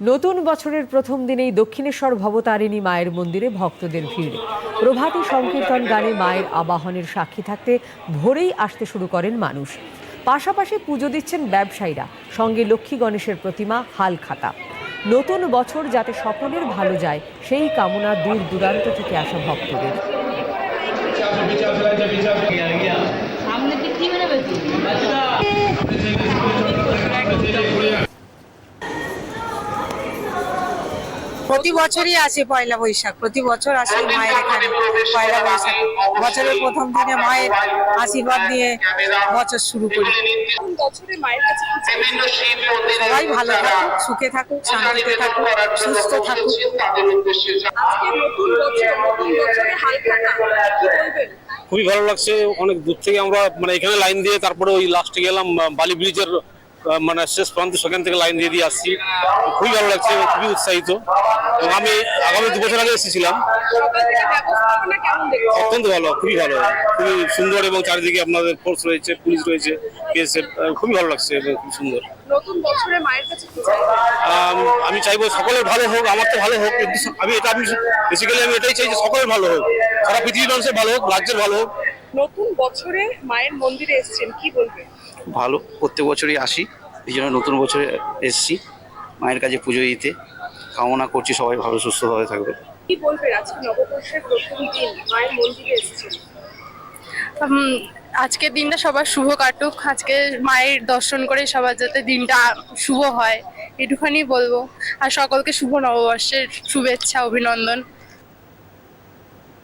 নতুন বছরের প্রথম দিনেই দক্ষিণেশ্বর ভবতারিণী মায়ের মন্দিরে ভক্তদের ভিড়। প্রভাতী সংকীর্তন গানে মায়ের আবাহনের সাক্ষী থাকতে ভোরেই আসতে শুরু করেন মানুষ। পাশাপাশি পুজো দিচ্ছেন ব্যবসায়ীরা, সঙ্গে লক্ষ্মী গণেশের প্রতিমা হালখাতা নতুন বছর যাতে সকলের ভালো যায়, সেই কামনা দূর দূরান্ত থেকে আসা ভক্তদের। প্রতি বছরই আসে পয়লা বৈশাখ প্রতি বছর আসে মায়ের এখানে পয়লা বৈশাখ। বছরের প্রথম দিনে মায়ের আশীর্বাদ নিয়ে বছর শুরু করি। বছরে মায়ের কাছে কি চাইছেন? সবাই ভালো থাকুক সুখে থাকুক শান্তিতে থাকুক সুস্থ থাকুক। খুবই ভালো লাগছে। অনেক দূর থেকে আমরা মানে এখানে লাইন দিয়ে তারপরে ওই লাস্টে গেলাম বালি ব্রিজের মানে শেষ প্রান্ত সেখান থেকে লাইন দিয়ে দিয়ে আসছি। খুবই ভালো লাগছে এবং খুবই উৎসাহিত। এবং আমি আগামী দু বছর আগে এসেছিলাম। অত্যন্ত ভালো খুবই ভালো। খুবই সুন্দর এবং চারিদিকে আপনাদের ফোর্স রয়েছে পুলিশ রয়েছে বিএসএফ খুবই ভালো লাগছে এবং খুব সুন্দর। নতুন বছরে মায়ের কাছে কি চাইছেন আম, আমি চাইব সকলের ভালো হোক আমার তো ভালো হোক কিন্তু আমি এটা আমি বেসিক্যালি আমি এটাই চাই যে সকলের ভালো হোক। সারা পৃথিবীর মানুষের ভালো হোক রাজ্যের ভালো হোক। নতুন বছরে মায়ের মন্দিরে এসেছেন কি বলবেন? ভালো প্রত্যেক বছরই আসি। এই জন্য নতুন বছরে এসছি মায়ের কাছে পুজো দিতে। কামনা করছি সবাই ভালো সুস্থভাবে থাকবে। কি বলবেন? আজকে নববর্ষের প্রথম দিন মায়ের মন্দিরে এসেছেন। আজকের দিনটা সবার শুভ কাটুক। আজকে মায়ের দর্শন করে সবার যাতে দিনটা শুভ হয় এটুখানি বলব। আর সকলকে শুভ নববর্ষের শুভেচ্ছা অভিনন্দন।